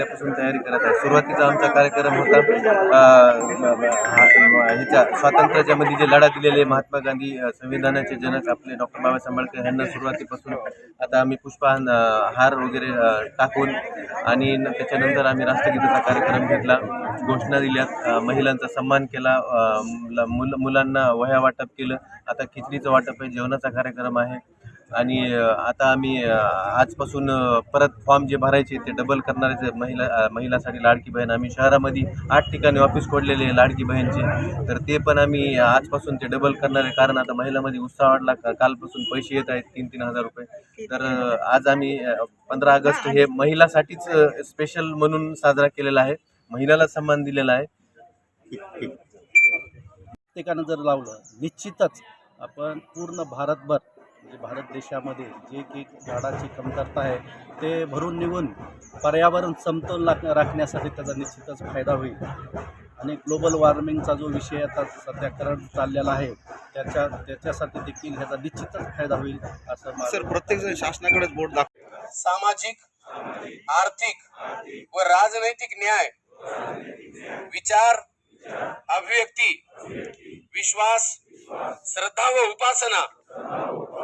आपल्यापासून तयारी करत आहे. सुरुवातीचा आमचा कार्यक्रम होता हा- ह्याच्या स्वातंत्र्याच्यामध्ये जे लढा दिलेले महात्मा गांधी संविधानाचे जनक आपले डॉक्टर बाबासाहेब आंबेडकर यांना सुरुवातीपासून आता आम्ही पुष्पहार हार वगैरे टाकून आणि त्याच्यानंतर आम्ही राष्ट्रगीताचा कार्यक्रम घेतला घोषणा दिल्यात महिलांचा सन्मान केला मुल मुलांना वह्या वाटप केलं. आता खिचडीचं वाटप आहे जेवणाचा कार्यक्रम आहे. आणि आता आम्ही आजपासून परत फॉर्म जे भरायचे ते डबल करणारे महिला महिलासाठी लाडकी बहीण आम्ही शहरामध्ये आठ ठिकाणी ऑफिस खोडलेले आहे लाडकी बहीणचे. तर ते पण आम्ही आजपासून ते डबल करणार आहे. कारण आता महिलामध्ये उत्साह वाढला. का- कालपासून पैसे येत आहेत तीन तीन हजार रुपये. तर आज आम्ही पंधरा ऑगस्ट हे महिलासाठीच स्पेशल म्हणून साजरा केलेला आहे. महिलाला सन्मान दिलेला आहे. प्रत्येकानं जर लावलं निश्चितच आपण पूर्ण भारतभर भारत देशामध्ये जे काही झाडाची कमतरता आहे ते भरून निघून पर्यावरण समतोल लाग राखण्यासाठी त्याचा निश्चितच फायदा होईल. आणि ग्लोबल वॉर्मिंगचा जो विषय आता सध्या करंट चाललेला आहे त्याच्या त्याच्यासाठी देखील ह्याचा निश्चितच फायदा होईल असं सर प्रत्येक जण शासनाकडेच बोट दाखव सामाजिक आर्थिक व राजनैतिक न्याय विचार अभिव्यक्ती विश्वास श्रद्धा व उपासना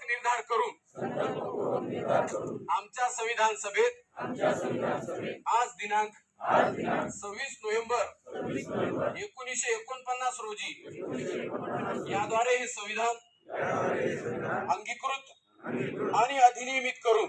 पूर्वक निर्धार करून आमच्या संविधान सभेत आज दिनांक सव्वीस नोव्हेंबर एकोणीसशे एकोणपन्नास रोजी याद्वारे हे संविधान अंगीकृत आणि अधिनियमित करून